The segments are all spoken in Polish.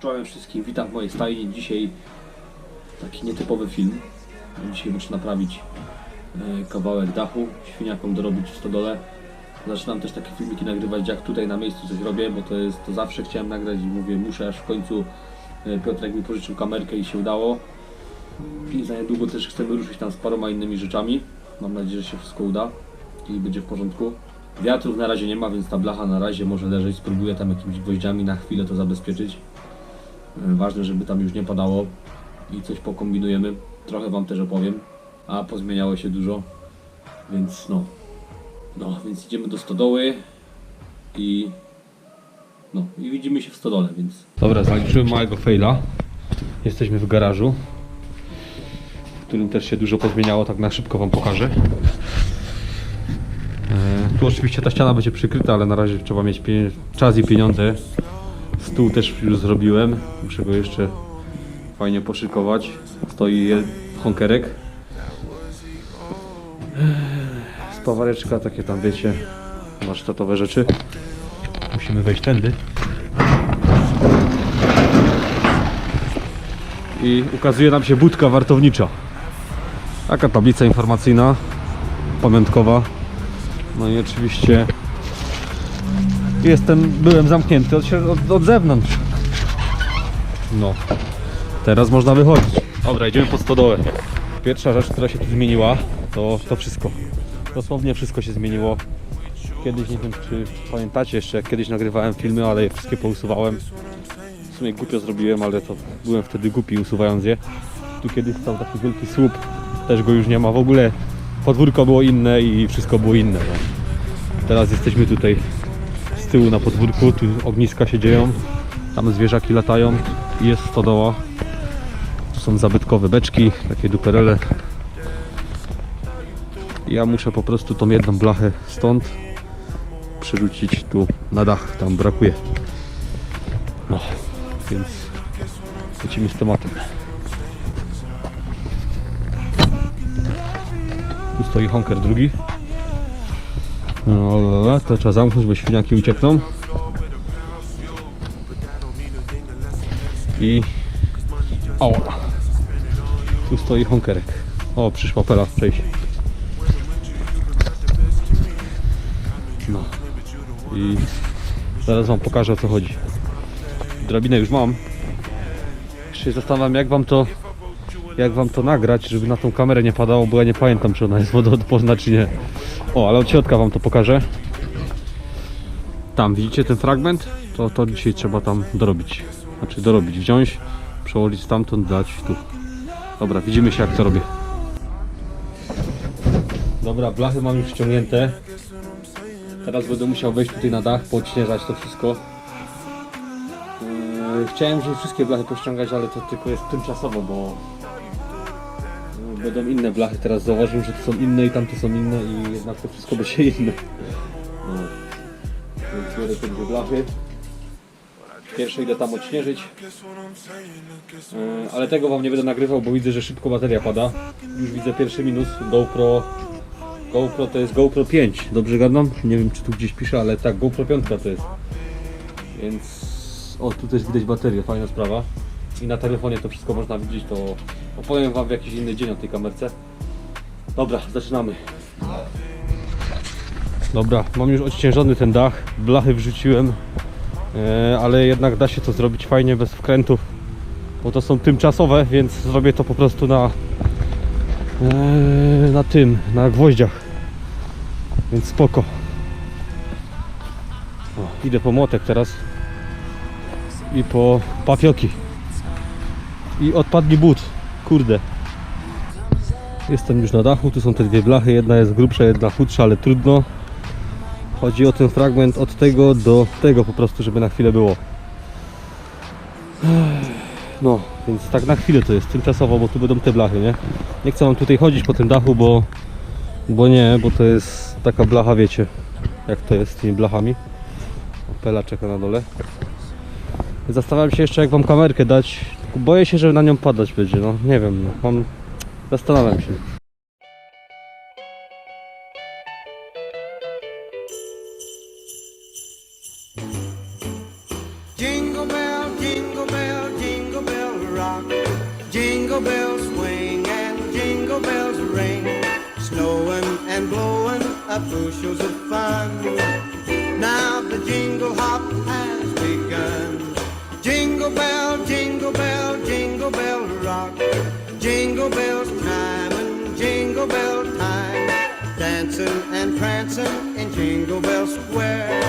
Czołem wszystkim, witam w mojej stajni. Dzisiaj taki nietypowy film. Dzisiaj muszę naprawić e, kawałek dachu, świniakom dorobić w stodole. Zaczynam też takie filmiki nagrywać jak tutaj na miejscu coś robię, bo to jest, to zawsze chciałem nagrać i mówię muszę aż w końcu e, Piotrek mi pożyczył kamerkę i się udało. I za niedługo też chcemy ruszyć tam z paroma innymi rzeczami. Mam nadzieję, że się wszystko uda i będzie w porządku. Wiatrów na razie nie ma, więc ta blacha na razie może leżeć. Spróbuję tam jakimiś gwoździami na chwilę to zabezpieczyć. E, Ważne, żeby tam już nie padało i coś pokombinujemy. Trochę Wam też opowiem, a pozmieniało się dużo, więc no. No, więc idziemy do stodoły i no i widzimy się w stodole, więc... Dobra, zaliczyłem małego faila. Jesteśmy w garażu, w którym też się dużo pozmieniało, tak na szybko Wam pokażę. E, Tu oczywiście ta ściana będzie przykryta, ale na razie trzeba mieć czas i pieniądze. Stół też już zrobiłem. Muszę go jeszcze fajnie poszykować. Stoi honkerek. Spawareczka, takie tam wiecie, warsztatowe rzeczy. Musimy wejść tędy. I ukazuje nam się budka wartownicza. Taka tablica informacyjna, pamiątkowa. No i oczywiście jestem, byłem zamknięty od, od, od zewnątrz. No, teraz można wychodzić. Dobra, idziemy pod stodołę. Pierwsza rzecz, która się tu zmieniła, to to wszystko. Dosłownie wszystko się zmieniło. Kiedyś, nie wiem czy pamiętacie jeszcze, jak kiedyś nagrywałem filmy, ale je wszystkie pousuwałem. W sumie głupio zrobiłem, ale to byłem wtedy głupi usuwając je. Tu kiedyś stał taki wielki słup, też go już nie ma. W ogóle podwórko było inne i wszystko było inne. No. Teraz jesteśmy tutaj tyłu na podwórku, tu ogniska się dzieją, tam zwierzaki latają jest stodoła. Tu są zabytkowe beczki, takie duperele. Ja muszę po prostu tą jedną blachę stąd przerzucić tu na dach, tam brakuje. No, więc lecimy z tematem. Tu stoi honker drugi. No, to trzeba zamknąć, bo świniaki uciekną. I... O! Tu stoi honkerek. O, przyszła pela przejść. No. I zaraz wam pokażę o co chodzi. Drabinę już mam. Jeszcze się zastanawiam jak wam to jak wam to nagrać, żeby na tą kamerę nie padało, bo ja nie pamiętam czy ona jest wodoodporna czy nie. O, ale od środka wam to pokażę. Tam, widzicie ten fragment? To, to dzisiaj trzeba tam dorobić. Znaczy dorobić, wziąć, przełożyć stamtąd, dać tu. Dobra, widzimy się jak to robię. Dobra, blachy mam już ściągnięte. Teraz będę musiał wejść tutaj na dach, podśnieżać to wszystko. Yy, Chciałem wziąć wszystkie blachy pościągać, ale to tylko jest tymczasowo, bo będą inne blachy. Teraz zauważyłem, że to są inne i tamte są inne i jednak to wszystko będzie inne. No. Więc biorę te dwie blachy. Pierwsze idę tam odśnieżyć. Yy, Ale tego wam nie będę nagrywał, bo widzę, że szybko bateria pada. Już widzę pierwszy minus. GoPro GoPro to jest GoPro 5, dobrze gadam? Nie wiem czy tu gdzieś pisze, ale tak, GoPro 5 to jest. Więc... O, tu też widać baterię, fajna sprawa. I na telefonie to wszystko można widzieć, to opowiem wam w jakiś inny dzień o tej kamerce. Dobra, zaczynamy. Dobra, mam już odciężony ten dach, blachy wrzuciłem, e, ale jednak da się to zrobić fajnie, bez wkrętów, bo to są tymczasowe, więc zrobię to po prostu na Eee, na tym, na gwoździach. Więc spoko. O, idę po młotek teraz. I po papioki. I odpadli but. Kurde. Jestem już na dachu, tu są te dwie blachy. Jedna jest grubsza, jedna chudsza, ale trudno. Chodzi o ten fragment od tego do tego po prostu, żeby na chwilę było. No, więc tak na chwilę to jest, tymczasowo, bo tu będą te blachy, nie? Nie chcę wam tutaj chodzić po tym dachu, bo, bo nie, bo to jest taka blacha, wiecie, jak to jest z tymi blachami. Pela czeka na dole. Zastanawiam się jeszcze, jak wam kamerkę dać. Boję się, że na nią padać będzie, no nie wiem, no. mam... zastanawiam się. Jingle bell, jingle bell, jingle bell rock. Jingle bells swing and jingle bells ring. Snowing and blowing bushels of fun. Now the jingle hop has begun. Jingle bell rock. Jingle bells time and jingle bell time. Dancing and prancing in Jingle Bell Square.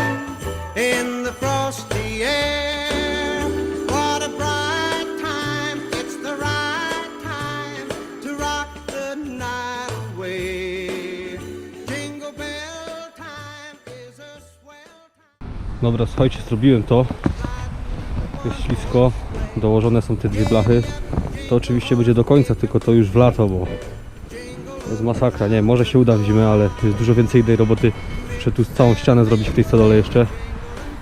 In the frosty air. What a bright time. It's the right time to rock the night away. Jingle bell time is a swell time. Dobra, słuchajcie, zrobiłem to. Jest ślisko. Dołożone są te dwie blachy. To oczywiście będzie do końca, tylko to już w lato, bo to jest masakra. Nie, może się uda w zimę, ale jest dużo więcej tej roboty. Muszę tu całą ścianę zrobić w tej stodole jeszcze.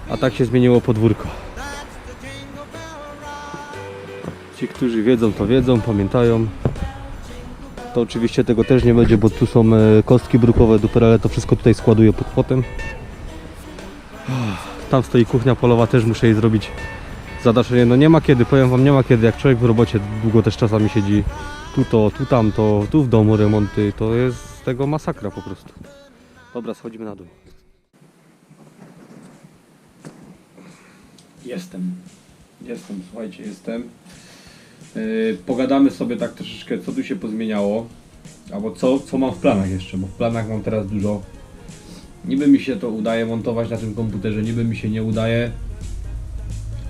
A tak się zmieniło podwórko. Ci, którzy wiedzą, to wiedzą, pamiętają. To oczywiście tego też nie będzie, bo tu są e, kostki brukowe, duperele, to wszystko tutaj składuję pod płotem. Tam stoi kuchnia polowa, też muszę jej zrobić zadaszenie. No nie ma kiedy, powiem wam, nie ma kiedy. Jak człowiek w robocie długo też czasami siedzi, tu to, tu tamto, tu w domu remonty, to jest z tego masakra po prostu. Dobra, schodzimy na dół. Jestem. Jestem, słuchajcie, jestem. Yy, pogadamy sobie tak troszeczkę, co tu się pozmieniało. Albo co, co mam w planach jeszcze, bo w planach mam teraz dużo. Niby mi się to udaje montować na tym komputerze, niby mi się nie udaje,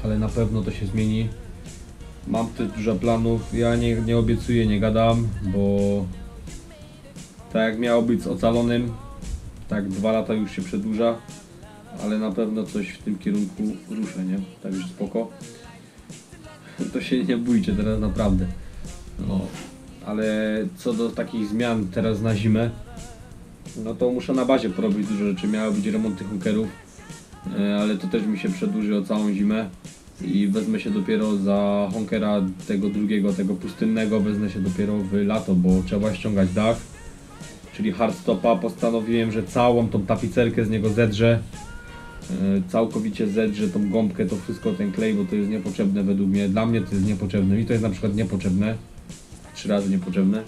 ale na pewno to się zmieni. Mam też dużo planów, ja nie, nie obiecuję, nie gadam, bo tak jak miało być z ocalonym, tak dwa lata już się przedłuża, ale na pewno coś w tym kierunku ruszę, nie? Także spoko. To się nie bójcie teraz naprawdę. No, ale co do takich zmian teraz na zimę, no to muszę na bazie porobić dużo rzeczy. Miały być remonty hunkerów, e, ale to też mi się przedłuży o całą zimę. I wezmę się dopiero za honkera tego drugiego, tego pustynnego, wezmę się dopiero w lato, bo trzeba ściągać dach. Czyli hardstopa. Postanowiłem, że całą tą tapicerkę z niego zedrzę. E, Całkowicie zedrzę tą gąbkę, to wszystko, ten klej, bo to jest niepotrzebne według mnie. Dla mnie to jest niepotrzebne. Mi to jest na przykład niepotrzebne. Trzy razy niepotrzebne.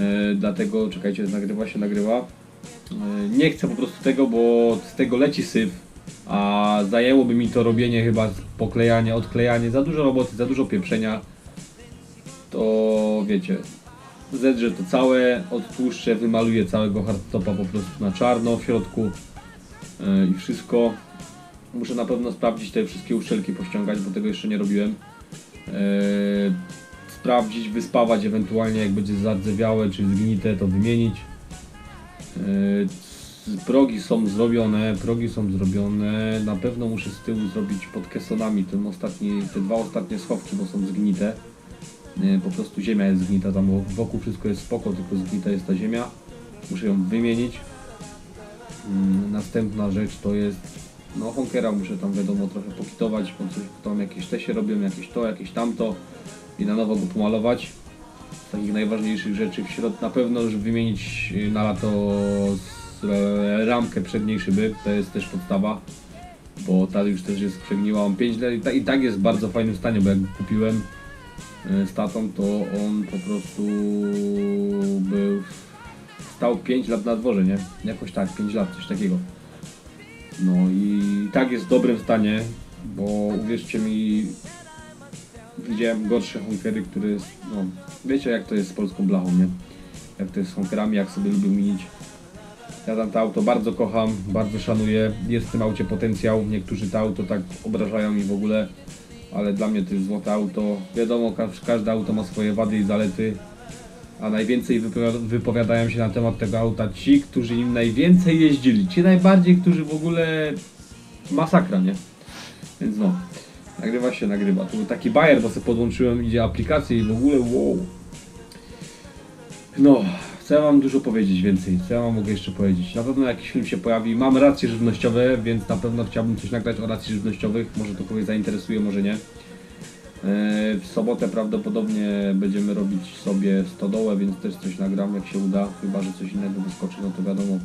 E, dlatego czekajcie, nagrywa się, nagrywa. E, nie chcę po prostu tego, bo z tego leci syf, a zajęłoby mi to robienie chyba poklejanie, odklejanie, za dużo roboty, za dużo pieprzenia. To wiecie, zedrzę to całe, odtłuszczę, wymaluję całego hardtopa po prostu na czarno w środku e, i wszystko. Muszę na pewno sprawdzić te wszystkie uszczelki, pościągać, bo tego jeszcze nie robiłem. E, sprawdzić, wyspawać ewentualnie jak będzie zardzewiałe czy zgnite to wymienić. Yy, Progi są zrobione, progi są zrobione. Na pewno muszę z tyłu zrobić pod kesonami ten ostatni, te dwa ostatnie schowki, bo są zgnite. Yy, Po prostu ziemia jest zgnita, tam wo- wokół wszystko jest spoko, tylko zgnita jest ta ziemia. Muszę ją wymienić. Yy, Następna rzecz to jest, no honkera muszę tam wiadomo trochę pokitować, bo coś tam jakieś te się robią, jakieś to, jakieś tamto i na nowo go pomalować. Z takich najważniejszych rzeczy w środku na pewno już wymienić y, na lato e, ramkę przedniej szyby, to jest też podstawa, bo ta już też jest przegniła, on 5 lat i ta- i tak jest w bardzo fajnym stanie, bo jak kupiłem y, z tatą, to on po prostu był, stał 5 lat na dworze, nie? Jakoś tak, 5 lat, coś takiego. No i tak jest w dobrym stanie, bo uwierzcie mi, widziałem gorsze honkery, które, no, wiecie jak to jest z polską blachą, nie? Jak to jest z honkerami, jak sobie lubię minić. Ja tam to auto bardzo kocham, bardzo szanuję, jest w tym aucie potencjał, niektórzy to auto tak obrażają i w ogóle, ale dla mnie to jest złote auto. Wiadomo, ka- każde auto ma swoje wady i zalety, a najwięcej wypowiada- wypowiadają się na temat tego auta ci, którzy nim najwięcej jeździli, ci najbardziej, którzy w ogóle masakra, nie? Więc no, nagrywa się, nagrywa. Tu taki bajer, bo sobie podłączyłem, idzie aplikację i w ogóle wow. No, ja mam dużo powiedzieć więcej, co ja wam mogę jeszcze powiedzieć. Na pewno jakiś film się pojawi, mam racje żywnościowe, więc na pewno chciałbym coś nagrać o racji żywnościowych, może to kogoś zainteresuje, może nie. Eee, W sobotę prawdopodobnie będziemy robić sobie stodołę, więc też coś nagram jak się uda, chyba że coś innego wyskoczy, no to wiadomo.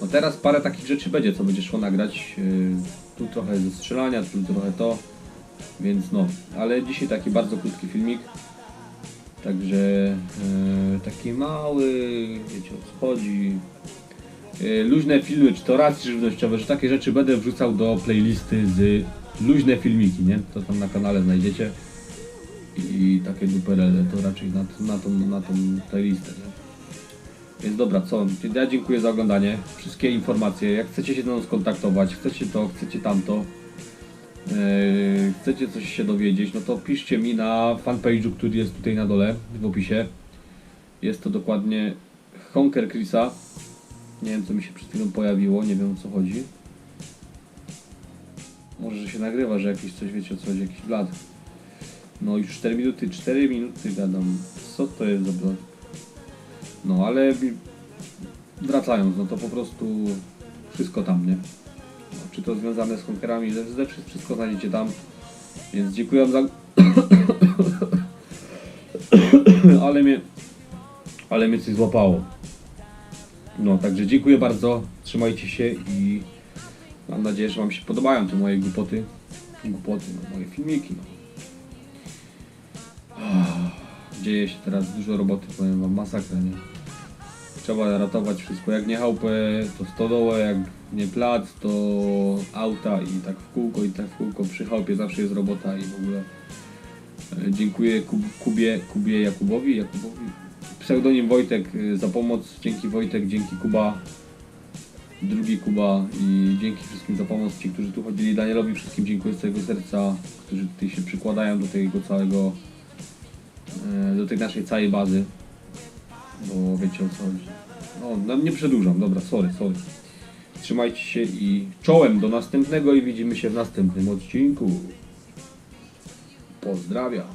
No teraz parę takich rzeczy będzie, co będzie szło nagrać. Yy, Tu trochę ze strzelania, tu trochę to. Więc no, ale dzisiaj taki bardzo krótki filmik. Także e, taki mały, wiecie o co chodzi. E, luźne filmy, czy to racje żywnościowe, że takie rzeczy będę wrzucał do playlisty z luźne filmiki, nie? To tam na kanale znajdziecie. I takie duperele to raczej na, na, tą, na tą playlistę, nie? Więc dobra, co? Ja dziękuję za oglądanie. Wszystkie informacje, jak chcecie się ze mną skontaktować, chcecie to, chcecie tamto, chcecie coś się dowiedzieć, no to piszcie mi na fanpage'u, który jest tutaj na dole w opisie. Jest to dokładnie Honker Chrisa. Nie wiem co mi się przed chwilą pojawiło, nie wiem o co chodzi. Może, że się nagrywa, że jakieś coś wiecie o co chodzi, jakiś blad. No już 4 minuty, 4 minuty gadam. Co to jest za blad? No ale wracając, no to po prostu wszystko tam, nie? Czy to związane z konkerami, ze, wszy- wszystko znajdziecie tam. Więc dziękuję za... ale mnie... Ale mnie coś złapało. No, także dziękuję bardzo. Trzymajcie się i mam nadzieję, że Wam się podobają te moje głupoty. Głupoty, no, moje filmiki. No. Dzieje się teraz dużo roboty, powiem Wam, masakra, nie? Trzeba ratować wszystko. Jak nie chałupę, to stodołę, jak nie plac, to auta i tak w kółko, i tak w kółko. Przy chałupie zawsze jest robota i w ogóle e, dziękuję Kub, Kubie, Kubie Jakubowi, Jakubowi. Pseudonim Wojtek e, za pomoc. Dzięki Wojtek, dzięki Kuba, drugi Kuba i dzięki wszystkim za pomoc. Ci, którzy tu chodzili, Danielowi wszystkim dziękuję z całego serca, którzy tutaj się przykładają do tego całego, e, do tej naszej całej bazy bo wiecie o co chodzi. No, no nie przedłużam, dobra, sorry, sorry. Trzymajcie się i czołem do następnego i widzimy się w następnym odcinku. Pozdrawiam.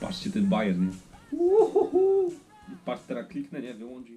Patrzcie ten bajer, nie? Patrz teraz kliknę, nie? Wyłączy.